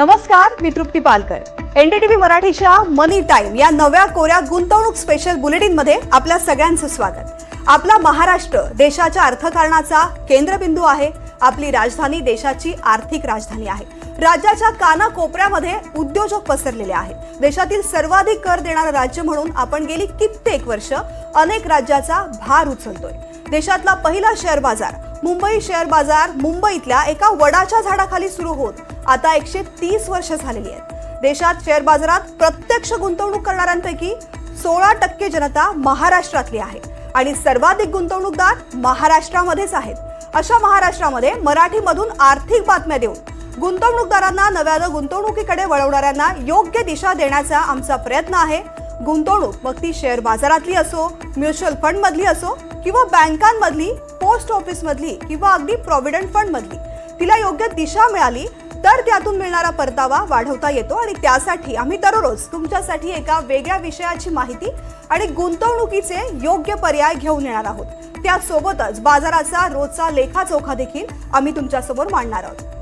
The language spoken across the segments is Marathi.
नमस्कार मी तृप्ती पालकर. एनडीटीव्ही मराठीच्या मनी टाइम या नव्या कोऱ्या गुंतवणूक स्पेशल बुलेटिनमध्ये आपल्या सगळ्यांचं स्वागत. आपला महाराष्ट्र देशाच्या अर्थकारणाचा केंद्रबिंदू आहे. आपली राजधानी देशाची आर्थिक राजधानी आहे. राज्याच्या कानाकोपऱ्यामध्ये उद्योजक पसरलेले आहेत देशातील सर्वाधिक कर देणारं राज्य म्हणून आपण गेली कित्येक वर्ष अनेक राज्याचा भार उचलतोय. देशातला पहिला शेअर बाजार मुंबई शेअर बाजार मुंबईतल्या एका वडाच्या झाडाखाली सुरू होत. आता एकशे तीस वर्ष झालेली आहेत. देशात शेअर बाजारात प्रत्यक्ष गुंतवणूक करणाऱ्यांपैकी सोळा टक्के जनता महाराष्ट्रातली आहे आणि सर्वाधिक गुंतवणूकदार महाराष्ट्रामध्येच आहेत. अशा महाराष्ट्रामध्ये मराठीमधून आर्थिक बातम्या देऊन गुंतवणूकदारांना नव्यानं गुंतवणुकीकडे वळवणाऱ्यांना योग्य दिशा देण्याचा आमचा प्रयत्न आहे. गुंतवणूक मग ती शेअर बाजारातली असो म्युच्युअल फंडमधली असो किंवा बँकांमधली पोस्ट ऑफिसमधली किंवा अगदी प्रॉव्हिडंट फंडमधली तिला योग्य दिशा मिळाली तर त्यातून मिळणारा परतावा वाढवता येतो आणि त्यासाठी आम्ही दररोज तुमच्यासाठी एका वेगळ्या विषयाची माहिती आणि गुंतवणुकीचे योग्य पर्याय घेऊन येणार आहोत. त्यासोबतच बाजाराचा रोजचा लेखाजोखा देखील आम्ही तुमच्यासमोर मांडणार आहोत.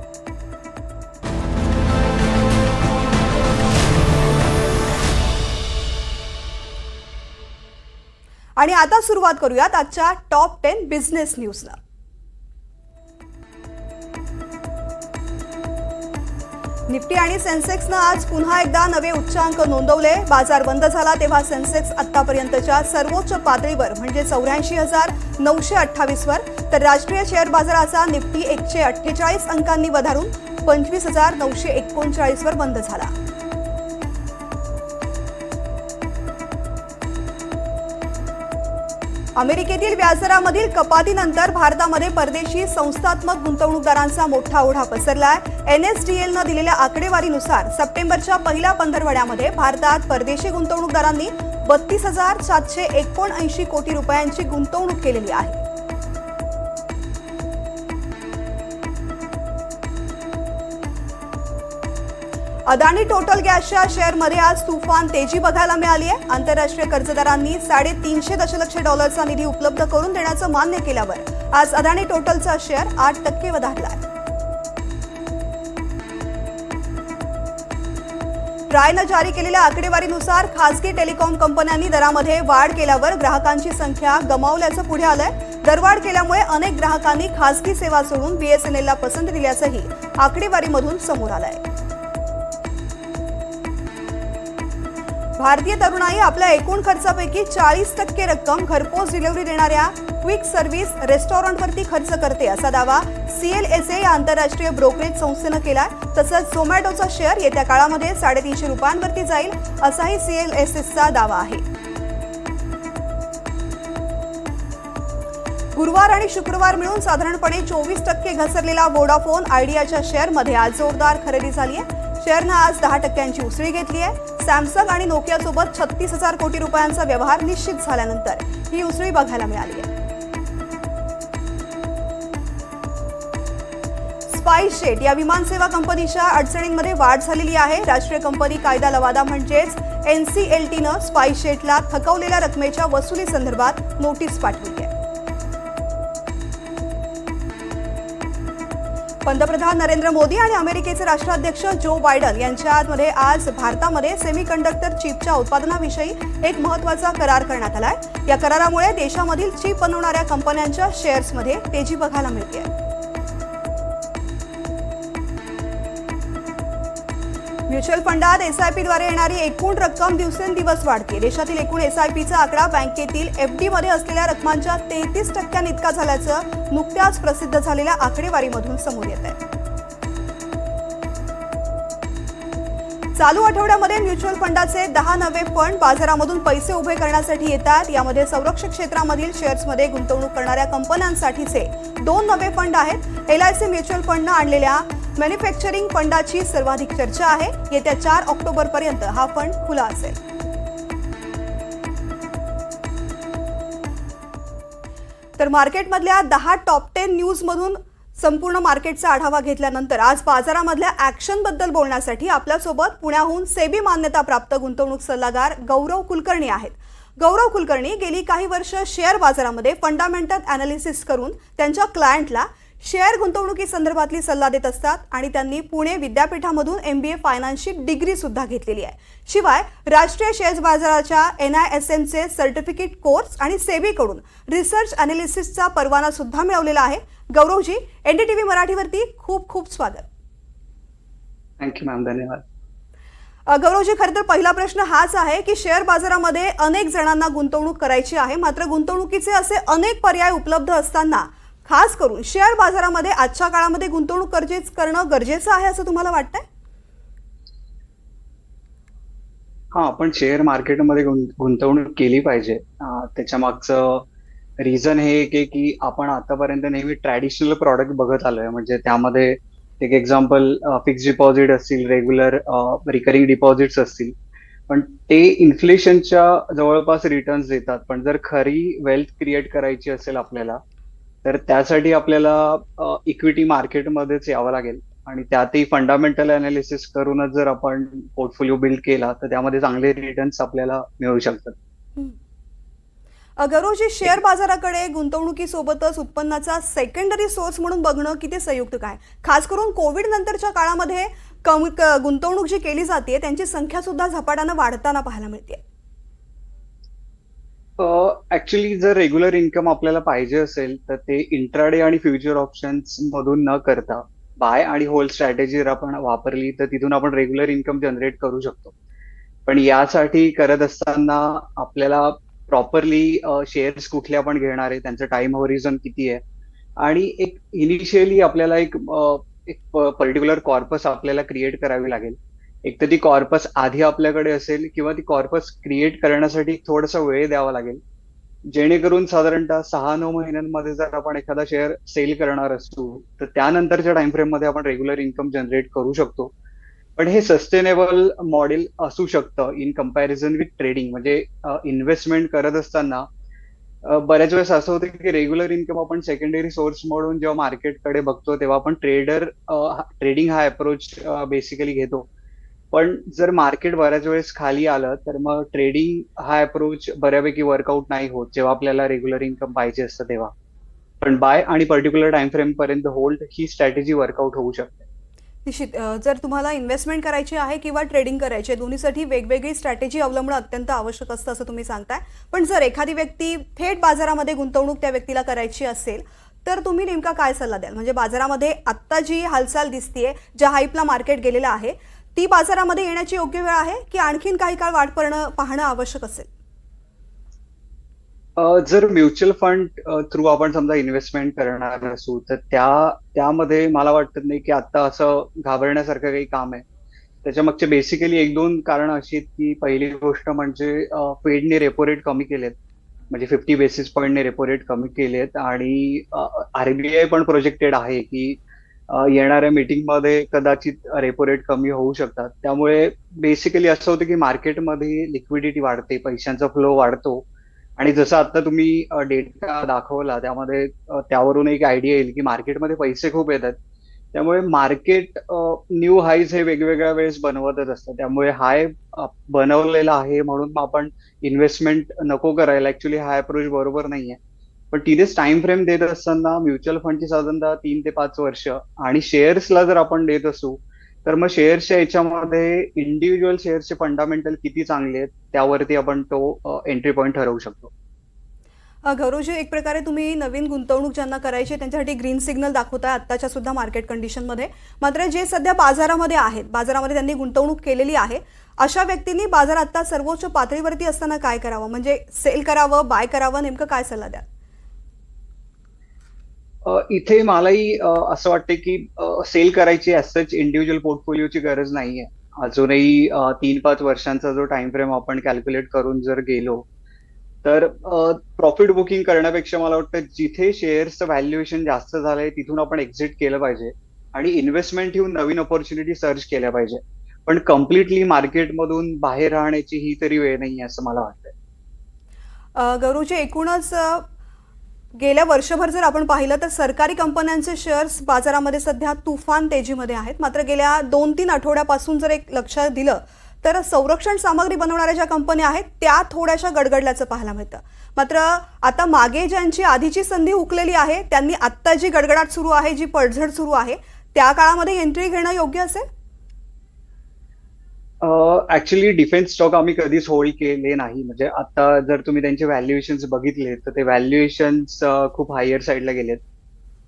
आणि आता सुरुवात करूयात आजच्या टॉप टेन बिझनेस न्यूजला निफ्टी आणि सेन्सेक्सनं आज पुन्हा एकदा नवे उच्चांक नोंदवले. बाजार बंद झाला तेव्हा सेन्सेक्स आतापर्यंतच्या सर्वोच्च पातळीवर म्हणजे चौऱ्याऐंशी हजार नऊशे अठ्ठावीसवर तर राष्ट्रीय शेअर बाजाराचा निफ्टी एकशे अठ्ठेचाळीस अंकांनी वधारून पंचवीस हजार नऊशे एकोणचाळीसवर बंद झाला. अमेरिकेतील व्याजदरामधील कपातीनंतर भारतामध्ये परदेशी संस्थात्मक गुंतवणूकदारांचा मोठा ओढा पसरलाय. एन एस डी एलनं दिलेल्या आकडेवारीनुसार सप्टेंबरच्या पहिल्या पंधरवड्यामध्ये भारतात परदेशी गुंतवणूकदारांनी बत्तीस हजार सातशे एकोणऐंशी कोटी रुपयांची गुंतवणूक केलेली आहे. अदानी टोटल गॅसच्या शेअरमध्ये आज तुफान तेजी बघायला मिळाली आहे आंतरराष्ट्रीय कर्जदारांनी साडेतीनशे दशलक्ष डॉलरचा निधी उपलब्ध करून देण्याचं मान्य केल्यावर आज अदानी टोटलचा शेअर आठ टक्के वधारला आहे ट्रायनं जारी केलेल्या आकडेवारीनुसार खासगी टेलिकॉम कंपन्यांनी दरामध्ये वाढ केल्यावर ग्राहकांची संख्या गमावल्याचं पुढे आलंय. दरवाढ केल्यामुळे अनेक ग्राहकांनी खासगी सेवा सोडून बीएसएनएलला पसंत दिल्याचंही आकडेवारीमधून समोर आलंय. भारतीय तरुणाई आपल्या एकूण खर्चापैकी चाळीस टक्के रक्कम घरपोच डिलिव्हरी देणाऱ्या क्विक सर्व्हिस रेस्टॉरंटवरती खर्च करते असा दावा सीएलएसए या आंतरराष्ट्रीय ब्रोकरेज संस्थेनं केलाय. तसंच झोमॅटोचा शेअर येत्या काळामध्ये साडेतीनशे रुपयांवरती जाईल असाही सीएलएसएसचा दावा आहे. गुरुवार आणि शुक्रवार मिळून साधारणपणे चोवीस टक्के घसरलेला वोडाफोन आयडियाच्या शेअरमध्ये आज जोरदार खरेदी झाली आहे शेअरनं आज दहा टक्क्यांची उसळी घेतली आहे. सॅमसंग आणि नोकियासोबत छत्तीस हजार कोटी रुपयांचा व्यवहार निश्चित झाल्यानंतर ही उसळी बघायला मिळाली आहे. स्पाईस जेट या विमानसेवा कंपनीच्या अडचणींमध्ये वाढ झालेली आहे. राष्ट्रीय कंपनी कायदा लवादा म्हणजेच एनसीएलटीनं स्पाईस जेटला थकवलेल्या रकमेच्या वसुली संदर्भात नोटीस पाठवली आहे. पंतप्रधान नरेंद्र मोदी आणि अमेरिकेचे राष्ट्राध्यक्ष जो बायडन यांच्यामध्ये आज भारतामध्ये सेमीकंडक्टर चिपच्या उत्पादनाविषयी एक महत्त्वाचा करार करण्यात आलाय. या करारामुळे देशामधील चिप बनवणाऱ्या कंपन्यांच्या शेअर्समध्ये तेजी बघायला मिळते म्युच्युअल फंडात एसआयपीद्वारे येणारी एकूण रक्कम दिवसेंदिवस वाढते. देशातील एकूण एसआयपीचा आकडा बँकेतील एफडी मध्ये असलेल्या रकमांच्या तेहतीस टक्क्यांइतका झाल्याचं नुकत्याच प्रसिद्ध झालेल्या आकडेवारीमधून समोर येत आहे. चालू आठवड्यामध्ये म्युच्युअल फंडाचे दहा नवे फंड बाजारामधून पैसे उभे करण्यासाठी येतात. यामध्ये संरक्षक क्षेत्रामधील शेअर्समध्ये गुंतवणूक करणाऱ्या कंपन्यांसाठीचे दोन नवे फंड आहेत. एलआयसी म्युच्युअल फंडनं आणलेल्या मॅन्युफॅक्चरिंग फंडाची सर्वाधिक चर्चा आहे. येत्या चार ऑक्टोबर पर्यंत हा फंड खुला असेल. तर मार्केटमधल्या दहा टॉप टेन न्यूजमधून संपूर्ण मार्केटचा आढावा घेतल्यानंतर आज बाजारामधल्या ऍक्शनबद्दल बोलण्यासाठी आपल्यासोबत पुण्याहून सेबी मान्यता प्राप्त गुंतवणूक सल्लागार गौरव कुलकर्णी आहेत. गौरव कुलकर्णी गेली काही वर्ष शेअर बाजारामध्ये फंडामेंटल अनालिसिस करून त्यांच्या क्लायंटला शेअर गुंतवणुकी संदर्भातली सल्ला देत असतात आणि त्यांनी पुणे विद्यापीठामधून एम बी ए फायनान्सची डिग्री सुद्धा घेतलेली आहे. शिवाय राष्ट्रीय शेअर बाजाराच्या एन आय एस एमचे सर्टिफिकेट कोर्स आणि सेबीकडून रिसर्च अनालिसिसचा परवाना सुद्धा मिळवलेला आहे. गौरवजी एनडीटीव्ही मराठीवरती खूप खूप स्वागत. थँक्यू मॅम धन्यवाद. गौरवजी खरं तर पहिला प्रश्न हाच आहे की शेअर बाजारामध्ये अनेक जणांना गुंतवणूक करायची आहे. मात्र गुंतवणुकीचे असे अनेक पर्याय उपलब्ध असताना खास करून शेअर बाजारामध्ये आजच्या काळामध्ये गुंतवणूक गरजेच करणं गरजेचं आहे असं तुम्हाला वाटतंय? हा आपण शेअर मार्केटमध्ये गुंतवणूक केली पाहिजे. त्याच्या मागचं रिझन हे एक आहे की आपण आतापर्यंत नेहमी ट्रॅडिशनल प्रॉडक्ट बघत आलोय. म्हणजे त्यामध्ये एक एक्झाम्पल फिक्स डिपॉझिट असतील रेग्युलर रिकरिंग डिपॉझिट्स असतील. पण ते इन्फ्लेशनच्या जवळपास रिटर्न्स देतात. पण जर खरी वेल्थ क्रिएट करायची असेल आपल्याला तर त्यासाठी आपल्याला इक्विटी मार्केटमध्येच यावं लागेल. आणि त्यातही फंडामेंटल अनालिसिस करूनच जर आपण पोर्टफोलिओ बिल्ड केला तर त्यामध्ये चांगले रिटर्न्स आपल्याला मिळू शकतात. अ, गौरवजी शेअर बाजाराकडे गुंतवणुकीसोबतच उत्पन्नाचा सेकंडरी सोर्स म्हणून बघणं किती संयुक्त काय? खास करून कोविड नंतरच्या काळामध्ये गुंतवणूक जी केली जाते त्यांची संख्या सुद्धा झपाट्यानं वाढताना पाहायला मिळते. ऍक्च्युली जर रेग्युलर इन्कम आपल्याला पाहिजे असेल तर ते इंट्राडे आणि फ्युचर ऑप्शन्स मधून न करता बाय आणि होल स्ट्रॅटेजी जर आपण वापरली तर तिथून आपण रेग्युलर इन्कम जनरेट करू शकतो. पण यासाठी करत असताना आपल्याला प्रॉपरली शेअर्स कुठले आपण घेणार आहे त्यांचं टाइम होरिझन किती आहे? आणि एक इनिशियली आपल्याला एक एक पर्टिक्युलर कॉर्पस आपल्याला क्रिएट करावी लागेल. एक तर ती कॉर्पस आधी आपल्याकडे असेल किंवा ती कॉर्पस क्रिएट करण्यासाठी थोडासा वेळ द्यावा लागेल. जेणेकरून साधारणतः सहा नऊ महिन्यांमध्ये जर आपण एखादा शेअर सेल करणार असू तर त्यानंतरच्या टाइम फ्रेममध्ये आपण रेग्युलर इन्कम जनरेट करू शकतो. पण हे सस्टेनेबल मॉडेल असू शकतं इन कंपॅरिझन विथ ट्रेडिंग म्हणजे इन्व्हेस्टमेंट करत असताना बऱ्याच वेळेस असं होतं की रेग्युलर इन्कम आपण सेकंडरी सोर्स म्हणून जेव्हा मार्केटकडे बघतो तेव्हा आपण ट्रेडर ट्रेडिंग हा अप्रोच बेसिकली घेतो. पण जर मार्केट बऱ्याच वेळेस खाली आलं तर मग ट्रेडिंग हा अप्रोच बऱ्यापैकी वर्कआउट नाही होत जेव्हा आपल्याला रेग्युलर इन्कम पाहिजे असतं तेव्हा. पण बाय आणि पर्टिक्युलर टाइम फ्रेम पर्यंत होल्ड ही स्ट्रॅटेजी वर्कआउट होऊ शकते. निश्चित. जर तुम्हाला इन्व्हेस्टमेंट करायची आहे किंवा ट्रेडिंग करायची आहे दोन्हीसाठी वेगवेगळी स्ट्रॅटेजी अवलंबणं अत्यंत आवश्यक असतं असं तुम्ही सांगताय. पण जर एखादी व्यक्ती थेट बाजारामध्ये गुंतवणूक त्या व्यक्तीला करायची असेल तर तुम्ही नेमका काय सल्ला द्याल? म्हणजे बाजारामध्ये आत्ता जी हालचाल दिसतीये ज्या हाईपला मार्केट गेलेलं आहे ती बाजारामध्ये येण्याची योग्य वेळ आहे की आणखीन काही काळ वाट पाहणं पाहणं आवश्यक असेल? जर म्युच्युअल फंड थ्रू आपण समजा इन्व्हेस्टमेंट करणार असू तर त्या त्यामध्ये मला वाटत नाही की आता असं घाबरण्यासारखं काही काम आहे. त्याच्या मागचे बेसिकली एक दोन कारण अशी आहेत की पहिली गोष्ट म्हणजे फेडने रेपो रेट कमी केलेत. म्हणजे फिफ्टी बेसिस पॉईंटने रेपो रेट कमी केलेत आणि आरबीआय पण प्रोजेक्टेड आहे की येणाऱ्या मीटिंगमध्ये कदाचित रेपो रेट कमी होऊ शकतात. त्यामुळे बेसिकली असं होतं की मार्केटमध्ये लिक्विडिटी वाढते पैशांचा फ्लो वाढतो. आणि जसं आता तुम्ही डेटा दाखवला त्यामध्ये त्यावरून एक आयडिया येईल की मार्केटमध्ये पैसे खूप येतात. त्यामुळे मार्केट न्यू हाईज हे वेगवेगळ्या वेळेस बनवतच असतं. त्यामुळे हाय बनवलेला आहे म्हणून मग आपण इन्व्हेस्टमेंट नको करायला. ऍक्च्युली हा अप्रोच बरोबर नाहीये. पण तिथेच टाइम फ्रेम देत असताना म्युच्युअल फंडची साधारणतः तीन ते पाच वर्ष आणि शेअर्सला जर आपण देत असू तर मग शेअर्सच्या याच्यामध्ये इंडिव्हिज्युअल शेअर्सचे फंडामेंटल किती चांगले आहेत त्यावरती आपण तो एंट्री पॉईंट ठरवू शकतो. गौरवजी एक प्रकारे तुम्ही नवीन गुंतवणूक ज्यांना करायची त्यांच्यासाठी ग्रीन सिग्नल दाखवताय आत्ताच्या सुद्धा मार्केट कंडिशनमध्ये मात्र जे सध्या बाजारामध्ये आहेत बाजारामध्ये त्यांनी गुंतवणूक केलेली आहे अशा व्यक्तींनी बाजार आता सर्वोच्च पातळीवरती असताना काय करावं? म्हणजे सेल करावं बाय करावं नेमकं काय सल्ला द्याल? इथे मलाही असं वाटतं की सेल करायची सच इंडिव्हिज्युअल पोर्टफोलिओची गरज नाहीये. अजूनही तीन पाच वर्षांचा जो टाइम फ्रेम आपण कॅल्क्युलेट करून जर गेलो तर प्रॉफिट बुकिंग करण्यापेक्षा मला वाटतं जिथे शेअर्सचं व्हॅल्युएशन जास्त झालंय तिथून आपण एक्झिट केलं पाहिजे आणि इन्व्हेस्टमेंट घेऊन नवीन ऑपॉर्च्युनिटी सर्च केल्या पाहिजे. पण कम्प्लिटली मार्केटमधून बाहेर राहण्याची ही तरी वेळ नाही असं मला वाटतंय. अ, गौरवजी एकूणच गेल्या वर्षभर जर आपण पाहिलं तर सरकारी कंपन्यांचे शेअर्स बाजारामध्ये सध्या तुफान तेजीमध्ये आहेत. मात्र गेल्या दोन तीन आठवड्यापासून जर एक लक्षात दिलं तर संरक्षण सामग्री बनवणाऱ्या ज्या कंपन्या आहेत त्या थोड्याशा गडगडल्याचं पाहायला मिळतं. मात्र आता मागे ज्यांची आधीची संधी हुकलेली आहे त्यांनी आत्ता जी गडगडाट सुरू आहे जी पडझड सुरू आहे त्या काळामध्ये एंट्री घेणं योग्य असेल? ऍक्च्युली डिफेन्स स्टॉक आम्ही कधीच होल्ड केले नाही. म्हणजे आता जर तुम्ही त्यांचे व्हॅल्युएशन्स बघितले तर ते व्हॅल्युएशन्स खूप हायर साईडला गेलेत.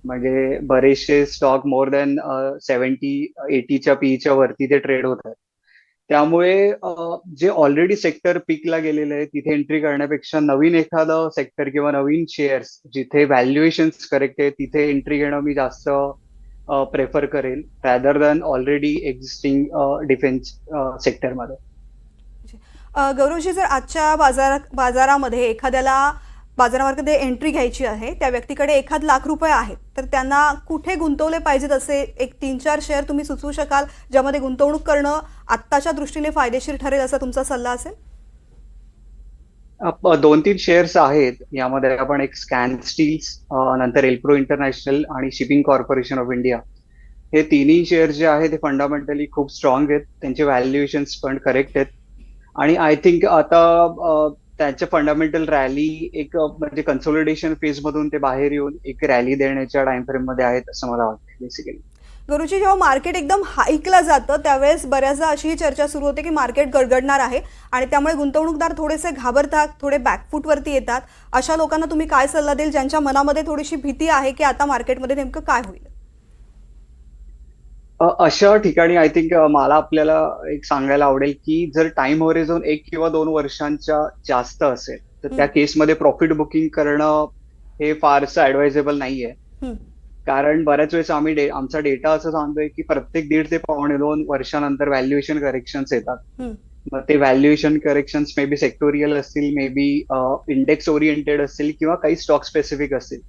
म्हणजे बरेचसे स्टॉक मोर दॅन सेव्हन्टी एटीच्या पीच्या वरती ते ट्रेड होत आहेत त्यामुळे जे ऑलरेडी सेक्टर पीकला गेलेले आहे तिथे एंट्री करण्यापेक्षा नवीन एखादं सेक्टर किंवा नवीन शेअर्स जिथे व्हॅल्युएशन्स करेक्ट आहे तिथे एंट्री घेणं मी जास्त प्रेफर करेल rather than already existing defence सेक्टरमध्ये गौरवजी जर आजच्या बाजार बाजारामध्ये एखाद्याला बाजारामध्ये एंट्री घ्यायची आहे त्या व्यक्तीकडे एखाद लाख रुपये आहेत तर त्यांना कुठे गुंतवले पाहिजेत असे एक तीन चार शेअर तुम्ही सुचवू शकाल ज्यामध्ये गुंतवणूक करणं आत्ताच्या दृष्टीने फायदेशीर ठरेल असा तुमचा सल्ला असेल? दोन तीन शेअर्स आहेत. यामध्ये आपण एक स्कॅन स्टील्स नंतर एल्प्रो इंटरनॅशनल आणि शिपिंग कॉर्पोरेशन ऑफ इंडिया हे तिन्ही शेअर्स जे आहेत ते फंडामेंटली खूप स्ट्रॉंग आहेत. त्यांचे व्हॅल्युएशन्स पण करेक्ट आहेत. आणि आय थिंक आता त्यांच्या फंडामेंटल रॅली एक म्हणजे कन्सोलिडेशन फेज मधून ते बाहेर येऊन एक रॅली देण्याच्या टाइम फ्रेममध्ये आहेत असं मला वाटतं बेसिकली गुरुजी जेव्हा मार्केट एकदम हाईकला जातं त्यावेळेस बऱ्याचदा अशीही चर्चा सुरू होते की मार्केट गडगडणार आहे आणि त्यामुळे गुंतवणूकदार थोडेसे घाबरतात थोडे बॅकफूटवरती येतात अशा लोकांना तुम्ही काय सल्ला देईल ज्यांच्या मनामध्ये थोडीशी भीती आहे की आता मार्केटमध्ये नेमकं काय होईल अशा ठिकाणी आय थिंक मला आपल्याला एक सांगायला आवडेल की जर टाइम होरिझॉन एक किंवा दोन वर्षांच्या जास्त असेल तर त्या. केसमध्ये प्रॉफिट बुकिंग करणं हे फारसं ऍडवायझेबल नाहीये. कारण बऱ्याच वेळेस आम्ही डे, आमचा डेटा असं सांगतोय की प्रत्येक दीड ते पावणे दोन वर्षानंतर व्हॅल्युएशन करेक्शन्स येतात. मग ते valuation corrections may be sectoral असतील मे बी इंडेक्स ओरिएंटेड असतील किंवा काही स्टॉक स्पेसिफिक असतील.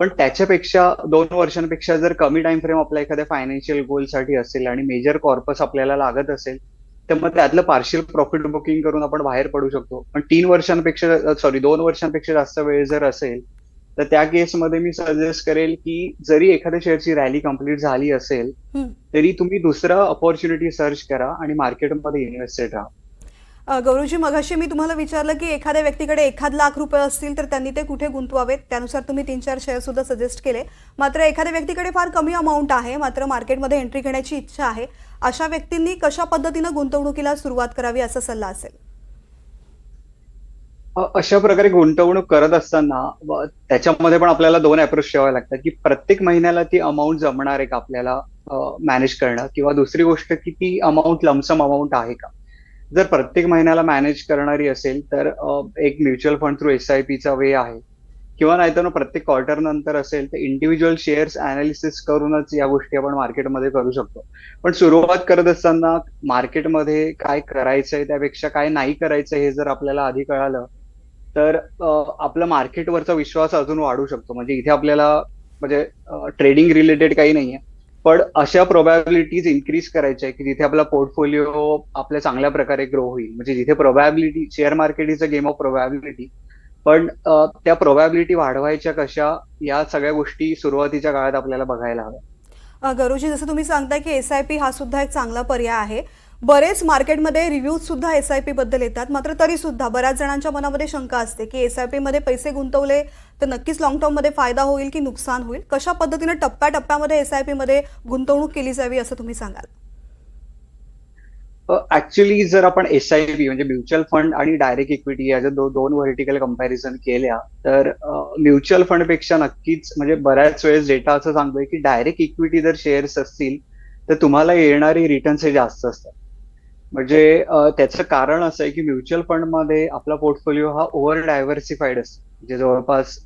पण त्याच्यापेक्षा दोन वर्षांपेक्षा जर कमी टाइम फ्रेम आपल्या एखाद्या फायनान्शियल गोलसाठी असेल आणि मेजर कॉर्पस आपल्याला लागत असेल तर मग त्यातलं पार्शियल प्रॉफिट बुकिंग करून आपण बाहेर पडू शकतो. पण तीन वर्षांपेक्षा सॉरी दोन वर्षांपेक्षा जास्त वेळ जर असेल तर त्या केसमध्ये मी सजेस्ट करेल की जरी एखाद्या शेअरची रॅली कंप्लीट झाली असेल. तरी तुम्ही दुसरं ऑपॉर्च्युनिटी सर्च करा आणि मार्केटमध्ये इन्व्हेस्टेड राहा. गौरवजी मगाशी मी तुम्हाला विचारलं की एखाद्या व्यक्तीकडे एखाद लाख रुपये असतील तर त्यांनी ते कुठे गुंतवावेत? त्यानुसार तुम्ही तीन चार शेअर सुद्धा सजेस्ट केले. मात्र एखाद्या व्यक्तीकडे फार कमी अमाऊंट आहे मात्र मार्केटमध्ये एंट्री घेण्याची इच्छा आहे. अशा व्यक्तींनी कशा पद्धतीनं गुंतवणुकीला सुरुवात करावी असा सल्ला असेल? अशा प्रकारे गुंतवणूक करत असताना त्याच्यामध्ये पण आपल्याला दोन अप्रोच ठेवावे लागतात की प्रत्येक महिन्याला ती अमाऊंट जमणार आहे का आपल्याला मॅनेज करणं किंवा दुसरी गोष्ट की ती अमाऊंट लमसम अमाऊंट आहे का? जर प्रत्येक महिन्याला मॅनेज करणारी असेल तर एक mutual fund through S I पीचा वे आहे. किंवा नाहीतर मग प्रत्येक क्वार्टर नंतर असेल तर इंडिव्हिज्युअल शेअर्स अनालिसिस करूनच या गोष्टी आपण मार्केटमध्ये करू शकतो. पण सुरुवात करत असताना मार्केटमध्ये काय करायचंय त्यापेक्षा काय नाही करायचं हे जर आपल्याला आधी कळालं तर अ, आपला मार्केटवरचा विश्वास अजून वाढू शकतो. म्हणजे इथे आपल्याला म्हणजे ट्रेडिंग रिलेटेड काही नाहीये. पण अशा प्रोबॅबिलिटीज इन्क्रीज करायच्या आहे की जिथे आपला पोर्टफोलिओ आपल्या चांगल्या प्रकारे ग्रो होईल. म्हणजे जिथे probability share market is a game of probability पण त्या प्रोबॅबिलिटी वाढवायच्या कशा या सगळ्या गोष्टी सुरुवातीच्या काळात आपल्याला बघायला हव्या. गरुजी जसं तुम्ही सांगताय की एस आय पी हा सुद्धा एक चांगला पर्याय आहे. बरेच मार्केटमध्ये रिव्ह्यूज सुद्धा एस आय पीबद्दल येतात. मात्र तरी सुद्धा बऱ्याच जणांच्या मनामध्ये शंका असते की एस आय पीमध्ये पैसे गुंतवले तर नक्कीच लॉंग टर्ममध्ये फायदा होईल की नुकसान होईल? कशा पद्धतीने टप्प्याटप्प्यामध्ये एस आय पीमध्ये गुंतवणूक केली जावी असं तुम्ही सांगाल? ऍक्च्युली जर आपण एस आय पी म्हणजे म्युच्युअल फंड आणि डायरेक्ट इक्विटी याच्या दो, दोन व्हर्टिकल कंपॅरिझन केल्या तर म्युच्युअल फंडपेक्षा नक्कीच म्हणजे बऱ्याच वेळेस डेटा असं सांगतोय की डायरेक्ट इक्विटी जर शेअर्स असतील तर तुम्हाला येणारे रिटर्न्स हे जास्त असतात. म्हणजे त्याचं कारण असं आहे की म्युच्युअल फंडमध्ये आपला पोर्टफोलिओ हा ओव्हर डायव्हर्सिफाईड असतो. म्हणजे जवळपास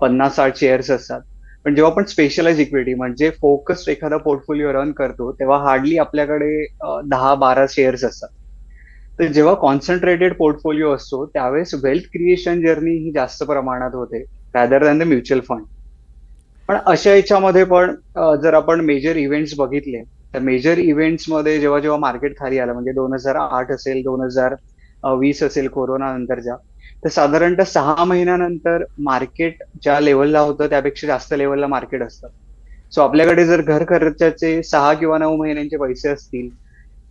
पन्नास साठ शेअर्स असतात. पण जेव्हा आपण स्पेशलाइज इक्विटी म्हणजे फोकस्ड एखादा पोर्टफोलिओ रन करतो तेव्हा हार्डली आपल्याकडे दहा बारा शेअर्स असतात. तर जेव्हा कॉन्सन्ट्रेटेड पोर्टफोलिओ असतो त्यावेळेस वेल्थ क्रिएशन जर्नी ही जास्त प्रमाणात होते rather than the mutual fund. पण अशा याच्यामध्ये पण जर आपण मेजर इव्हेंट्स बघितले तर मेजर इव्हेंट्समध्ये जेव्हा जेव्हा मार्केट खाली आलं म्हणजे दोन हजार आठ असेल दोन हजार वीस असेल कोरोना नंतरच्या तर साधारणतः सहा महिन्यानंतर मार्केट ज्या लेवलला होतं त्यापेक्षा जास्त लेवलला मार्केट असतं. सो आपल्याकडे जर घर खर्चाचे सहा किंवा नऊ महिन्यांचे पैसे असतील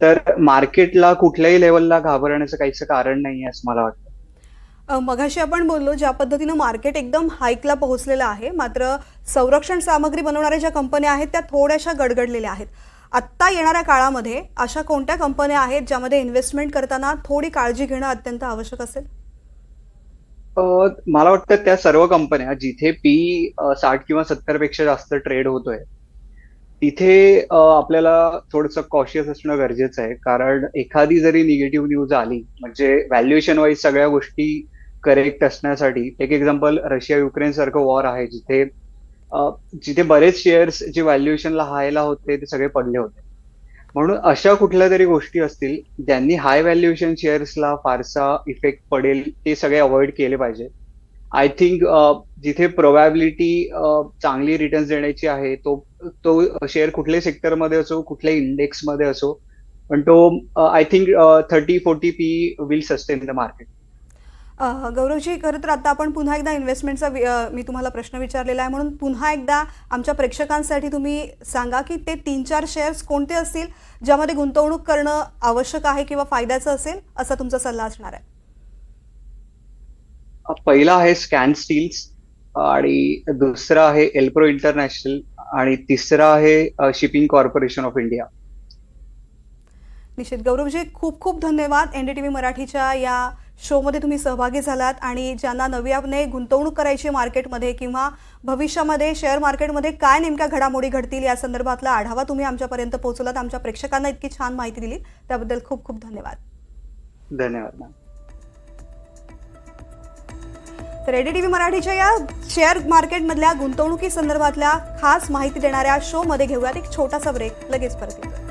तर मार्केटला कुठल्याही लेवलला घाबरण्याचं काहीच कारण नाही असं मला वाटतं. मघाशी आपण बोललो ज्या पद्धतीनं मार्केट एकदम हाईकला पोहोचलेलं आहे मात्र संरक्षण सामग्री बनवणाऱ्या ज्या कंपन्या आहेत त्या थोड्याशा गडगडलेल्या आहेत. आत्ता येणाऱ्या काळामध्ये अशा कोणत्या कंपन्या आहेत ज्यामध्ये इन्व्हेस्टमेंट करताना थोडी काळजी घेणं अत्यंत आवश्यक असेल? मला वाटतं त्या सर्व कंपन्या जिथे पी साठ किंवा सत्तरपेक्षा जास्त ट्रेड होतोय तिथे आपल्याला थोडंसं कॉशियस असणं गरजेचं आहे. कारण एखादी जरी निगेटिव्ह न्यूज आली म्हणजे व्हॅल्युएशन वाईज सगळ्या गोष्टी करेक्ट असण्यासाठी एक एक्झाम्पल रशिया युक्रेन सारखं वॉर आहे जिथे जिथे बरेच शेअर्स जे व्हॅल्युएशनला हायला होते ते सगळे पडले होते. म्हणून अशा कुठल्या तरी गोष्टी असतील ज्यांनी हाय व्हॅल्युएशन शेअर्सला फारसा इफेक्ट पडेल ते सगळे अवॉइड केले पाहिजे. आय थिंक जिथे प्रोबॅबिलिटी चांगली रिटर्न्स देण्याची आहे तो तो शेअर कुठल्याही सेक्टरमध्ये असो कुठल्याही इंडेक्समध्ये असो पण तो I think thirty forty P will sustain the market Gauravji खरं तर आता आपण पुन्हा एकदा इन्व्हेस्टमेंटचा मी तुम्हाला प्रश्न विचारलेला आहे. म्हणून पुन्हा एकदा आमच्या प्रेक्षकांसाठी तुम्ही सांगा की ते तीन चार शेअर्स कोणते असतील ज्यामध्ये गुंतवणूक करणं आवश्यक आहे किंवा फायद्याचं असेल असा तुमचा सल्ला असणार आहे. पहिला आहे स्कॅन स्टील्स आणि दुसरा आहे एल्प्रो इंटरनॅशनल आणि तिसरा आहे शिपिंग कॉर्पोरेशन ऑफ इंडिया निश्चित. गौरवजी खूप खूप धन्यवाद. एन डी टी व्ही मराठीच्या या शोमध्ये तुम्ही सहभागी झालात आणि ज्यांना नव्याने गुंतवणूक करायची मार्केटमध्ये किंवा भविष्यामध्ये शेअर मार्केटमध्ये काय नेमक्या घडामोडी घडतील या संदर्भातला आढावा तुम्ही आमच्यापर्यंत पोहोचवलात. आमच्या प्रेक्षकांना इतकी छान माहिती दिली त्याबद्दल खूप खूप धन्यवाद. धन्यवाद तर व्ही मराठीच्या या शेअर मार्केटमधल्या गुंतवणुकी संदर्भातल्या खास माहिती देणाऱ्या शोमध्ये घेऊयात. एक छोटासा ब्रेक. लगेच परत येतो.